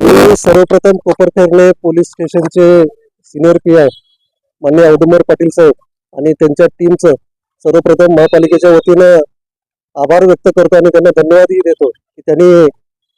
मी सर्वप्रथम कोपरखेरणे पोलीस स्टेशनचे senior P I मान्य औदुंबर पाटील साहेब आणि त्यांच्या टीमचं सर्वप्रथम महापालिकेच्या वतीनं आभार व्यक्त करतो आणि त्यांना धन्यवादही देतो की त्यांनी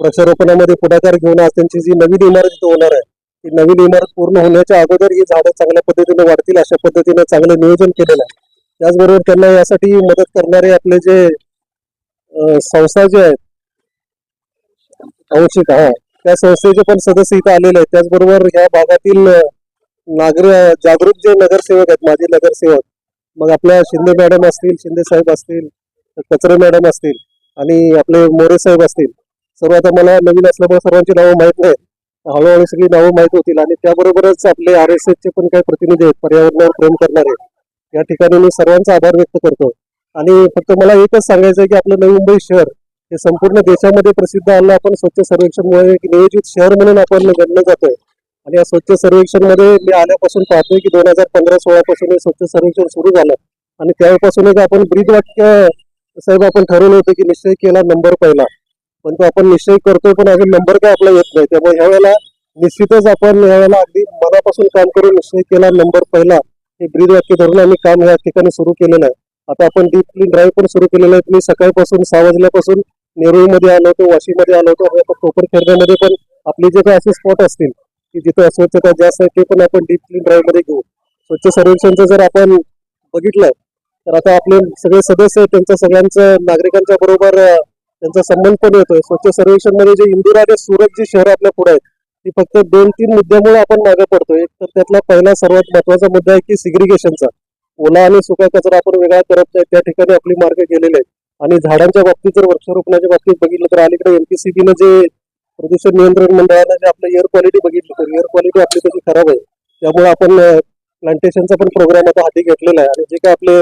वृक्षारोपणामध्ये पुढाकार घेऊन आज त्यांची जी नवीन इमारत इथं होणार आहे ती नवीन इमारत पूर्ण होण्याच्या अगोदर ही झाडं चांगल्या पद्धतीने वाढतील अशा पद्धतीने चांगलं नियोजन केलेलं आहे. त्याचबरोबर त्यांना यासाठी मदत करणारे आपले जे संस्था जे आहेत औषध हा त्या संस्थेचे पण सदस्य इथं आलेले आहेत. त्याचबरोबर ह्या भागातील नागरिक जागरूक जे नगरसेवक आहेत माजी नगरसेवक मग आपल्या शिंदे मॅडम असतील शिंदे साहेब असतील कचरे मॅडम असतील आणि आपले मोरे साहेब असतील. सर्व आता मला नवीन असल्यामुळे सर्वांची नावं माहीत नाही हळूहळू सगळी नावं माहीत होतील आणि त्याबरोबरच आपले आर एस चे पण काही प्रतिनिधी आहेत पर्यावरणावर प्रेम करणारे. या ठिकाणी मी सर्वांचा आभार व्यक्त करतो. आणि फक्त मला एकच सांगायचं आहे की आपलं नवी मुंबई शहर हे संपूर्ण देशामध्ये प्रसिद्ध आलं आपण स्वच्छ सर्वेक्षणमुळे एक नियोजित शहर म्हणून आपण गणलं जातोय. आणि या स्वच्छ सर्वेक्षणमध्ये मी आल्यापासून पाहतोय की दोन हजार पंधरा सोळापासून हे स्वच्छ सर्वेक्षण सुरू झालं. आणि त्यावेळेपासून एक आपण ब्रीद वाक्य साहेब आपण ठरवलं होतं की निश्चय केला नंबर पहिला. पण तो आपण निश्चय करतोय पण अजून नंबर काय आपला येत नाही. त्यामुळे ह्यावेळेला निश्चितच आपण या वेळेला अगदी मनापासून काम करून निश्चय केला नंबर पहिला. हे ब्रीद वाक्य धरून आम्ही काम या ठिकाणी सुरू केलेलं आहे. आता आपण डीप क्लीन ड्राईव्ह पण सुरू केलेलं आहे. मी सकाळपासून सहा वाजल्यापासून नेरुळमध्ये आलो होतो वाशीमध्ये आलो होतो. कोपर खेळण्यामध्ये पण आपले जे काही असे स्पॉट असतील की जिथे अस्वच्छता जास्त आहे ते पण आपण डीप क्लीन ड्राईव्हमध्ये घेऊ. स्वच्छ सर्वेक्षणचं जर आपण बघितलं तर आता आपले सगळे सदस्य आहेत सगळ्यांचं नागरिकांच्या बरोबर त्यांचा संबंध पण येतोय. स्वच्छ सर्वेक्षणमध्ये जे इंदिरा आणि सुरत जी शहर आपल्या पुढे आहेत ती फक्त दोन तीन मुद्द्यामुळे आपण मागे पडतोय. एक तर त्यातला पहिला सर्वात महत्त्वाचा मुद्दा आहे की सिग्रिगेशनचा ओला आणि सुका कचरा आपण वेगळा करत नाही. त्या ठिकाणी आपली मार्ग गेलेले आहेत. आणि झाडांच्या बाबतीत जर वृक्षारोपणाच्या बाबतीत बघितलं तर अलीकडे एमपीसीबीनं जे प्रदूषण नियंत्रण मंडळानं जे आपलं एअर क्वालिटी बघितली तर एअर क्वालिटी आपली त्याची खराब आहे. त्यामुळे आपण प्लांटेशनचा पण प्रोग्राम आता हाती घेतलेला आहे. आणि जे काय आपले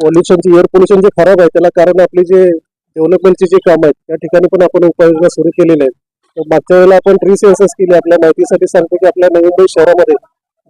पॉल्युशनचे एअर पोल्युशन जे खराब आहे त्याला कारण आपली जे डेव्हलपमेंटची जे काम आहेत त्या ठिकाणी पण आपण उपाययोजना सुरू केलेल्या आहेत. मागच्या वेळेला आपण ट्री सेन्सस केली. आपल्या माहितीसाठी सांगतो की आपल्या नवी मुंबई शहरामध्ये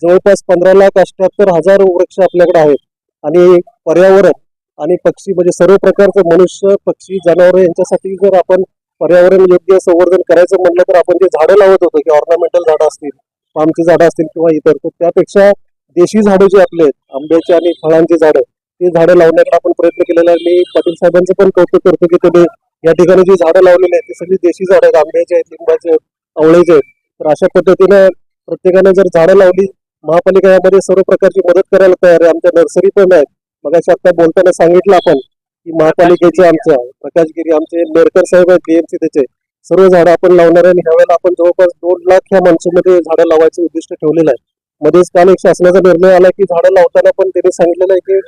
जवळपास पंधरा लाख अठ्याहत्तर हजार वृक्ष आपल्याकडे आहेत. आणि पर्यावरण आणि पक्षी म्हणजे सर्व प्रकारचं मनुष्य पक्षी जनावर यांच्यासाठी जर आपण पर्यावरण योग्य संवर्धन करायचं म्हणलं तर आपण जे झाडं लावत होतो की ऑर्नामेंटल झाडं असतील पामची झाडं असतील किंवा इतर तर त्यापेक्षा देशी झाडं जे आपले आहेत आंब्याची आणि फळांची झाडं ते झाडं लावण्याकडे आपण प्रयत्न केलेला आहे. मी पाटील साहेबांचं पण कौतुक करतो की त्यांनी या ठिकाणी जी झाडं लावलेली आहेत ती सगळी देशी झाडं आहेत आंब्याची आहेत लिंबाचे आहेत आवळेचे आहेत. तर अशा पद्धतीनं प्रत्येकाने जर झाडं लावली महापालिका यामध्ये सर्व प्रकारची मदत करायला तयार आहे. आमच्या नर्सरी पण आहेत. मग आता बोलताना सांगितलं आपण की महापालिकेचे आमच्या प्रकाशगिरी आमचे नेरकर साहेब आहेत बीएमसी त्याचे. सर्व झाडं आपण लावणार आहे आणि ह्यावेळेला आपण जवळपास दोन लाख ह्या माणसामध्ये झाडं लावायचं उद्दिष्ट ठेवलेलं आहे. मध्येच काल एक शासनाचा निर्णय आला की झाडं लावताना पण त्यांनी सांगितलेलं आहे की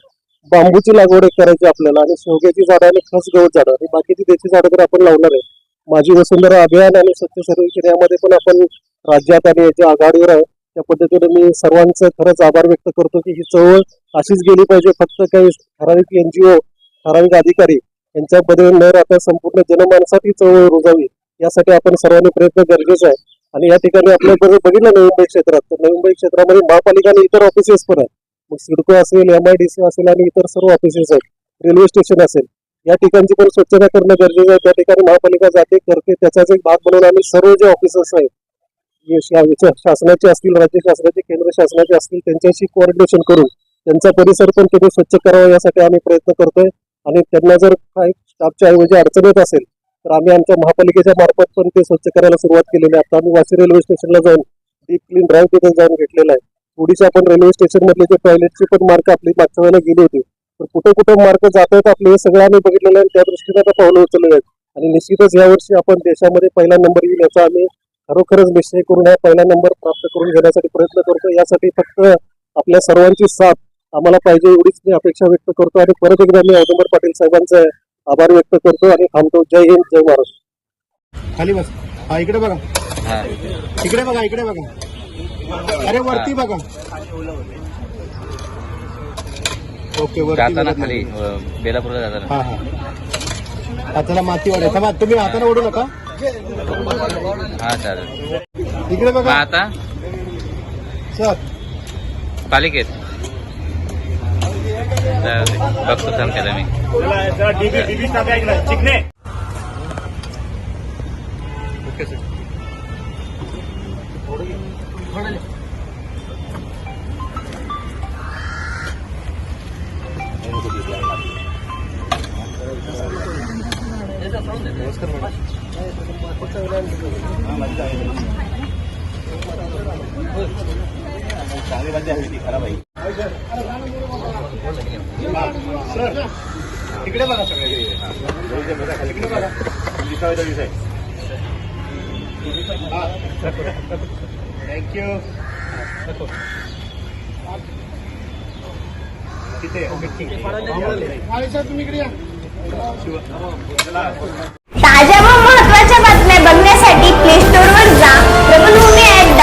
बांबूची लागवड एक करायची आपल्याला आणि शेवग्याची झाडं आणि खस गवत झाडं आणि बाकीची देशी झाडं तर आपण लावणार आहे. माझी वसुंधरा अभियान आणि स्वच्छ सर्वेक्षण यामध्ये पण आपण राज्यात आणि याच्या आघाडीवर आहे. त्या पद्धतीने मी सर्वांचं खरंच आभार व्यक्त करतो की ही चळवळ अशीच गेली पाहिजे. फक्त काही ठराविक एनजीओ ठराविक अधिकारी यांच्यामध्ये न राहता संपूर्ण जनमानसात ही चळवळ रुजावी यासाठी आपण सर्वांनी प्रयत्न गरजेचा आहे. आणि या ठिकाणी आपल्याकडे बघितलं नवी मुंबई क्षेत्रात तर नवी मुंबई क्षेत्रामध्ये महापालिका आणि इतर ऑफिसेस पण आहेत. मग सिडको असेल एम आय डी सी असेल आणि इतर सर्व ऑफिसेस आहेत. रेल्वे स्टेशन असेल. या ठिकाणची पण स्वच्छता करणं गरजेचं आहे. त्या ठिकाणी महापालिका जाते करते त्याचाच एक भाग म्हणून आम्ही सर्व जे ऑफिसर्स आहेत शासनाचे असतील राज्य शासनाचे केंद्र शासनाचे असतील त्यांच्याशी कोऑर्डिनेशन करून त्यांचा परिसर पण त्यांनी स्वच्छ करावा यासाठी आम्ही प्रयत्न करतोय. आणि त्यांना जर काही स्टाफच्या ऐवजी अडचण येत असेल तर आम्ही आमच्या महापालिकेच्या मार्फत पण ते स्वच्छ करायला सुरुवात केलेली आहे. आता आम्ही वाशी रेल्वे स्टेशनला जाऊन डीप क्लीन ड्राईव्ह तिथे जाऊन घेतलेला आहे. थोडीशी आपण रेल्वे स्टेशन मधले जे टॉयलेटची पण मार्क आपली मागच्या वेळेला गेली होती. तर कुठे कुठे मार्क जात आहेत आपले हे सगळं आम्ही बघितलेलं आहे त्या दृष्टीने आता पावलं उचललेले आहेत. आणि निश्चितच यावर्षी आपण देशामध्ये पहिला नंबर येईल याचा आम्ही खरोखरच निश्चय करून हा पहिला नंबर प्राप्त करून घेण्यासाठी प्रयत्न करतो यासाठी फक्त आपल्या सर्वांची साथ आम्हाला पाहिजे एवढीच मी अपेक्षा व्यक्त करतो आणि परत एकदा मी औदंबर पाटील साहेबांचा आभार व्यक्त करतो आणि थांबतो. जय हिंद जय महाराष्ट्र. खाली बस. हा इकडे बघा. हा. इकडे बघा इकडे बघा. अरे वरती बघा. ओके वरती जाताना बघा. खाली अ, बेलापूरला जाताना. हा हा. हाताला माती वाढे. थांबा तुम्ही हाताने ओढू नका. हा चालेल. इकडे मग बघा आता? सर. पालिकेत. जाऊ दे. बघतो चांगली बाजी हवी ती खराब आहे तिकडे बघा सगळे तिकडे बघा थँक्यू तिथे ओके ठीक आहे ताज्या व महत्त्वाच्या बातम्या बघण्यासाठी प्ले स्टोअर वर जा. प्रबल